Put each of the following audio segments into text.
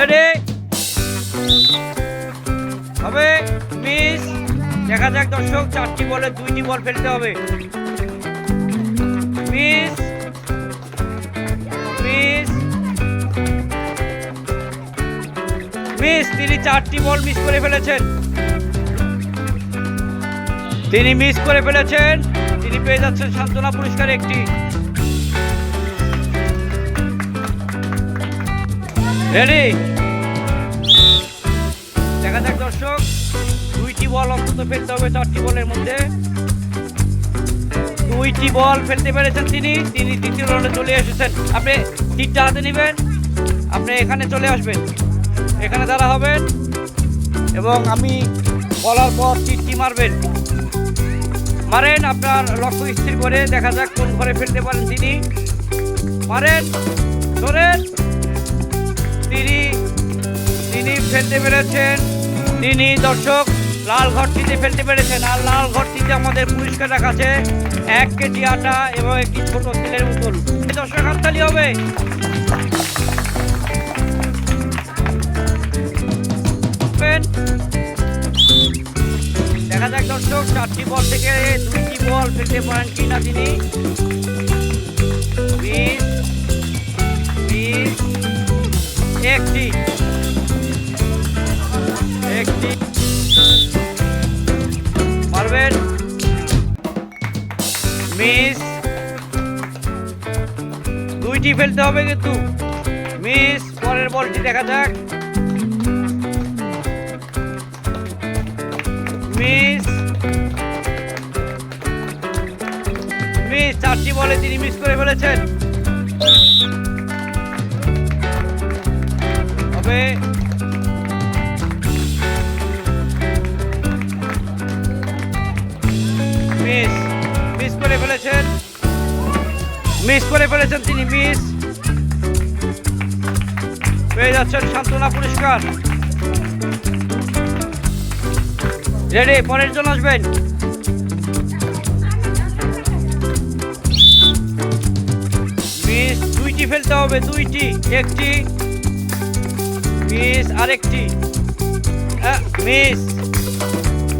Ready হবে miss দেখা যাক দর্শক, চারটি বলে দুইটি বল ফেলতে হবে। মিস মিস মিস তিনি চারটি বল মিস করে ফেলেছেন। তিনি মিস করে ফেলেছেন। তিনি পেয়ে যাচ্ছেন সান্ত্বনা পুরস্কার একটি। রেডি দেখা যাক দর্শক, দুইটি বল অন্তত ফেলতে হবে চারটি বলের মধ্যে। দুইটি বল ফেলতে পেরেছেন তিনি তিনি তৃতীয় রাউন্ডে চলে এসেছেন। আপনি তীরটা হাতে নেবেন, আপনি এখানে চলে আসবেন। এখানে দাঁড়া হবেন, এবং আমি বলার পর তীরটি মারবেন। মারেন আপনার লক্ষ্য স্থির করে, দেখা যাক কোন ঘরে ফেলতে পারেন তিনি। মারেন, ধরেন। তিনি তিনি ফেলতে পেরেছেন। তিনি দর্শক, লাল ঘরটিতে ফেলতে পেরেছেন। আর লাল ঘরটিতে আমাদের পুরস্কার রাখা আছে। এক কেজি আটা এবং একটি ছোট তেলের বোতল। দর্শক হাততালি হবে। দেখা যাক দর্শক, চারটি বল থেকে দুইটি বল ফেলতে পারেন কিনা তিনি। বিশ বিশ একটি। একটি। পারবেন? মিস, দুইটি ফেলতে হবে কিন্তু। মিস, পরের বলটি দেখা যাক। মিস মিস, চারটি বলে তিনি মিস করে ফেলেছেন। হবে। মিস মিস করে ফেলেছেন। মিস করে ফেলেছেন তিনি মিস পেয়ে যাচ্ছেন সান্ত্বনা পুরস্কার। রেডি পরের জন আসবেন। মিস দুইটি ফেলতে হবে, দুইটি, একটি। মিস আরেকটি। মিস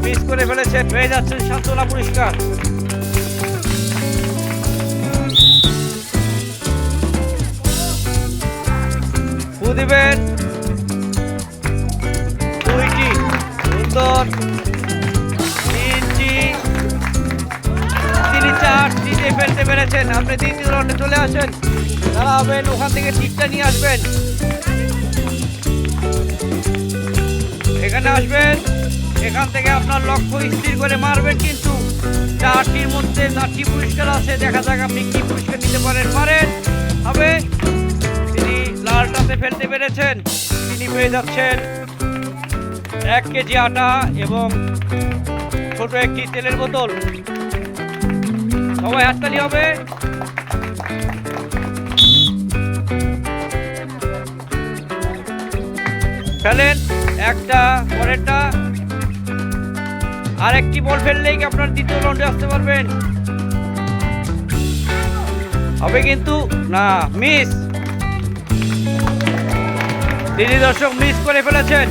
মিস করে ফেলেছেন পেয়ে যাচ্ছেন সান্ত্বনা পুরস্কার। দিবেন দুইটি, সুন্দর। তিনটি। তিনি চারটিতে ফেলতে পেরেছেন। আপনি দ্বিতীয় রাউন্ডে চলে আসেন। হবেন ওখান থেকে টিকটা নিয়ে আসবেন। এখানে আসবেন, এখান থেকে আপনার লক্ষ্য স্থির করে মারবেন কিন্তু চারটির মধ্যে চারটি পুরস্কার আছে, দেখা যাক আপনি কি পুরস্কার নিতে পারেন। পারেন হবে। তিনি লালটাতে ফেলতে পেরেছেন, তিনি পেয়ে যাচ্ছেন এক কেজি আটা এবং ছোট একটি তেলের বোতল। সবাই হাততালি হবে। ফেলেন, একটা, পরেরটা। আর একটি বল ফেললেই আপনার দ্বিতীয় রাউন্ডে আসতে পারবেন? হবে কিন্তু, না মিস তিনি দর্শক মিস করে ফেলেছেন।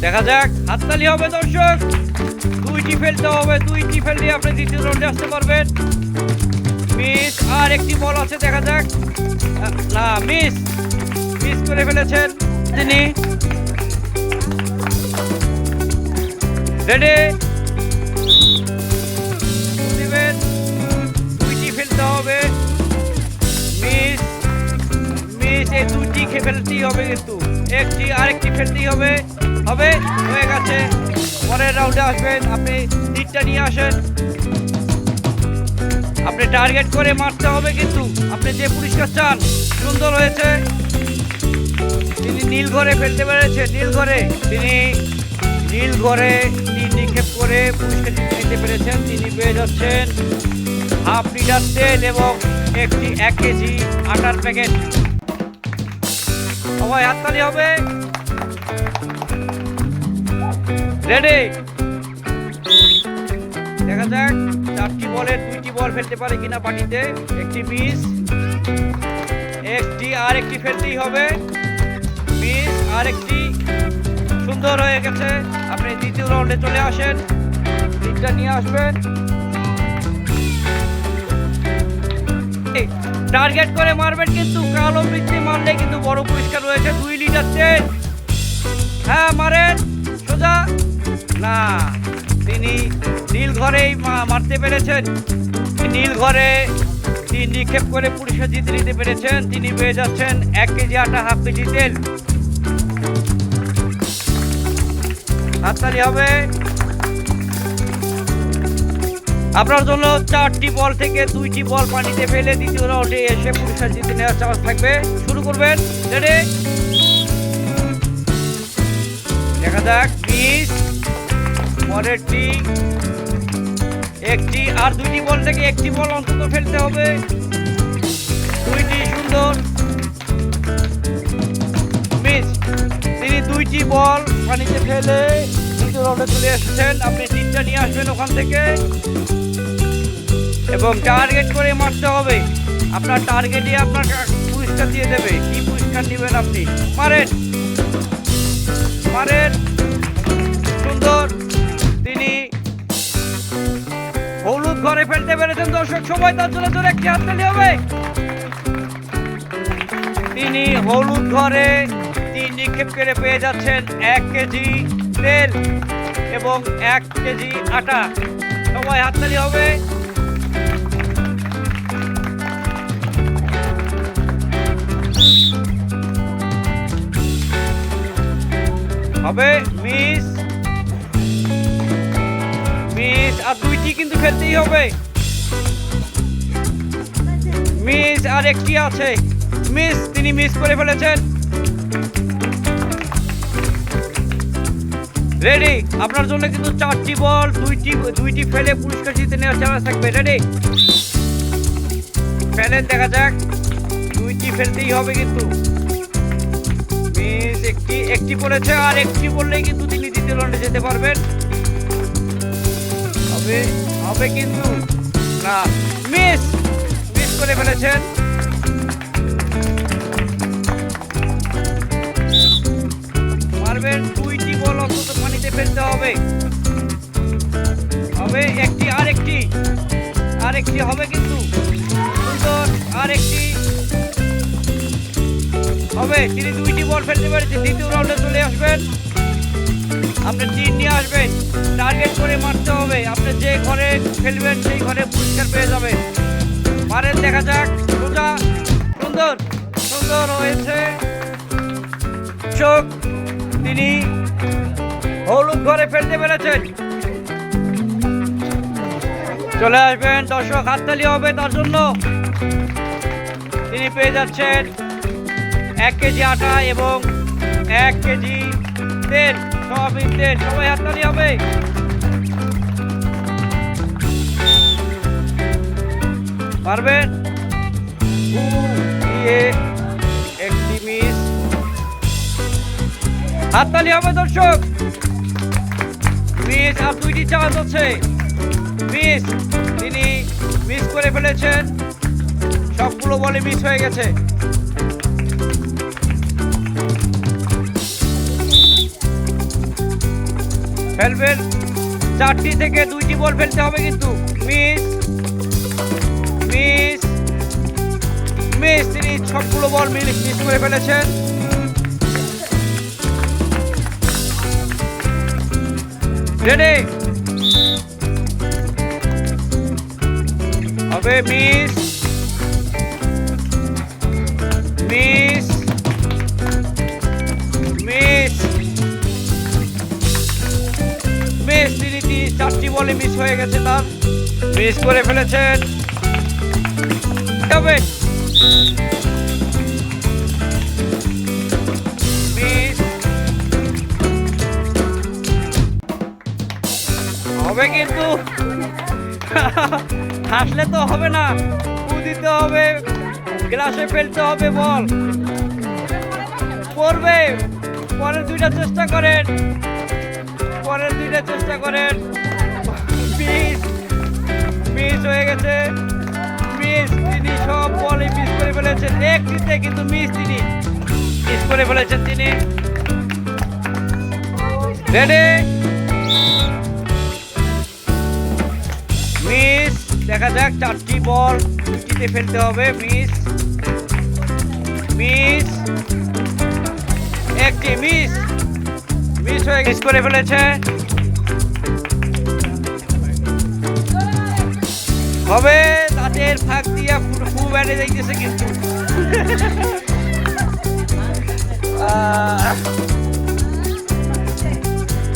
দেখা যাক, হাততালি হবে দর্শক। দুইটি ফেলতে হবে? দুইটি ফেললে আপনি দ্বিতীয় রাউন্ডে আসতে পারবেন। মিস আর একটি বল আছে, দেখা যাক। না মিস মিস করে ফেলেছেন তিনি। রেডি দিবেন। দুইটি ফেলতে হবে? মিস মিস এই দুইটি ফেলতেই হবে কিন্তু। একটি আরেকটি ফেলতেই হবে। হবে? হয়ে গেছে। রাউন্ডে আসবেন, আপনি তিনটা নিয়ে আসেন। আপনি টার্গেট করে মারতে হবে কিন্তু। আপনি যে পুরস্কার চান, সুন্দর হয়েছে। তিনি নীল ঘরে ফেলতে পেরেছেন নীল ঘরে। তিনি নীল ঘরে তীর নিক্ষেপ করে পুরস্কার নিতে পেরেছেন। তিনি পেয়ে যাচ্ছেন হাফ লিটার তেল এবং একটি এক কেজি আটার প্যাকেট। সবাই হাততালি হবে। রেডি দেখা যাক, চারটি বলে দুইটি বল ফেলতে পারে কিনা পাটিতে একটি মিস একটি আর একটি ফেলতেই হবে। বিষ আর একটি সুন্দর হয়ে গেছে। আপনি দ্বিতীয় রাউন্ডে চলে আসেন। তিনটা নিয়ে আসবেন। টার্গেট করে মারবেন কিন্তু, কালো বৃত্তি মারলে কিন্তু বড় পুরস্কার রয়েছে। দুই লিটার তেল হ্যাঁ মারেন। সোজা। না। তিনি নীল ঘরেই মারতে পেরেছেন। নীল ঘরে তিন নিক্ষেপ করে পুরস্কার জিতে নিতে পেরেছেন। তিনি পেয়ে যাচ্ছেন এক কেজি আটা, হাফ কেজি তেল। হাততালি হবে। আপনার জন্য চারটি বল থেকে দুইটি বল পানিতে ফেলে দ্বিতীয় রাউন্ডে এসে পুরস্কার জিতে নেওয়ার চান্স থাকবে। শুরু করবেন। রেডি দেখা যাক। পরেরটি একটি আর দুইটি বল থেকে একটি বল অন্তত ফেলতে হবে। দুইটি সুন্দর তিনি দুইটি বল পানিতে ফেলে দ্বিতীয় রাউন্ডে চলে এসেছেন। আপনি তিনটা নিয়ে আসবেন ওখান থেকে। এবং টার্গেট করে মারতে হবে। আপনার টার্গেটই আপনার পুরস্কার দিয়ে দেবে। কি পুরস্কার নেবেন আপনি? মারেন। মারেন। সুন্দর। হলুদ ঘরে ফেলতে পেরেছেন দর্শক, সময় তার জন্য জোরে একটি হাততালি হবে। তিনি হলুদ ঘরে তিন নিক্ষেপ করে পেয়ে যাচ্ছেন এক কেজি তেল এবং এক কেজি আটা। সবাই হাততালি হবে। হবে মিস আর দুইটি কিন্তু ফেলতেই হবে। মিস আর একটি আছে। মিস, তিনি মিস করে ফেলেছেন। রেডি আপনার জন্য কিন্তু চারটি বল দুইটি দুইটি ফেলে পুরস্কার জিতে নেওয়ার চান্স থাকবে। রেডি ফেলেন, দেখা যাক। দুইটি ফেলতেই হবে কিন্তু। মিস একটি একটি পড়েছে আর একটি বললেই কিন্তু তিনি দ্বিতীয় রাউন্ডে যেতে পারবেন। হবে হবে কিন্তু না। মিস মিস করে ফেলেছেন। মারবেন দুইটি বল অন্তত পানিতে ফেলতে হবে। হবে একটি আর একটি আর একটি হবে কিন্তু। সুন্দর আর একটি হবে, তিনি দুইটি বল ফেলতে পেরেছে। দ্বিতীয় রাউন্ডে চলে আসবেন। আপনি তিন নিয়ে আসবেন। টার্গেট করে মারতে হবে। আপনি যে ঘরে ফেলবেন, সেই ঘরে পুরস্কার পেয়ে যাবেন। মারেন, দেখা যাক। সোজা। সুন্দর। সুন্দর হয়েছে। চোখ। তিনি হলুদ ঘরে ফেলতে পেরেছেন। চলে আসবেন। দর্শক হাততালি হবে তার জন্য। তিনি পেয়ে যাচ্ছেন এক কেজি আটা এবং এক কেজি তেল। তেল সবাই হাততালি হবে পারবেন একটি মিস হাততালি হবে দর্শক মিস আর দুইটি চান্স আছে মিস তিনি মিস করে ফেলেছেন সবগুলো বলে মিস হয়ে গেছে ফেলবেন। চারটি থেকে দুইটি বল ফেলতে হবে কিন্তু। মিস মিস মিস, তিনি সবগুলো বল মিস মিস করে ফেলেছেন। রেডি? হবে, মিস। মিস চারটি বলে মিস হয়ে গেছে তার। মিস করে ফেলেছেন। মিস হবে কিন্তু। হাসলে তো হবে না। দিতে হবে। গ্লাসে ফেলতে হবে বল। করবে পরের দুইটা চেষ্টা করেন। পরের দুইটা চেষ্টা করেন। একটিতে কিন্তু মিস তিনি মিস করে ফেলেছেন তিনি। মিস দেখা যাক চারটি বল দুটিতে ফেলতে হবে। মিস মিস একটি মিস মিস হয়ে মিস করে ফেলেছে। হবে, তাদের ফাঁক দিয়া ফু বেড়ে যাইতেছে কিন্তু।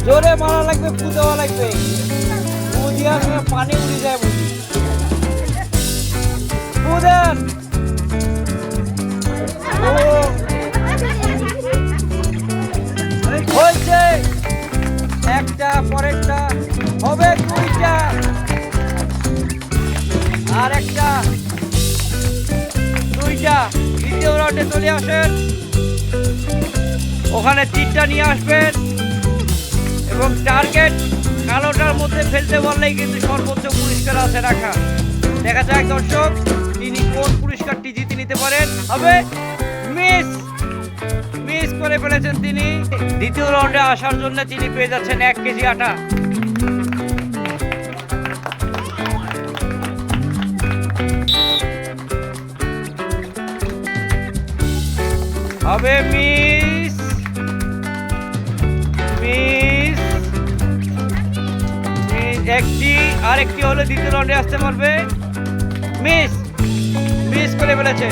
জোরে মারা লাগবে ফু দেওয়া লাগবে। দেওয়ার পানি উড়ে যায় চলে আসেন। ওখানে তিনটা নিয়ে আসবেন এবং টার্গেট কালোটার মধ্যে ফেলতে পারলেই কিন্তু সর্বোচ্চ পুরস্কার আছে রাখা। দেখা যাক দর্শক, তিনি কোন পুরস্কারটি জিতে নিতে পারেন। হবে মিস মিস করে ফেলেছেন তিনি। দ্বিতীয় রাউন্ডে আসার জন্য তিনি পেয়ে যাচ্ছেন এক কেজি আটা। একটি হলে দ্বিতীয় রাউন্ডে আসতে পারবে। মিস মিস করে ফেলেছে।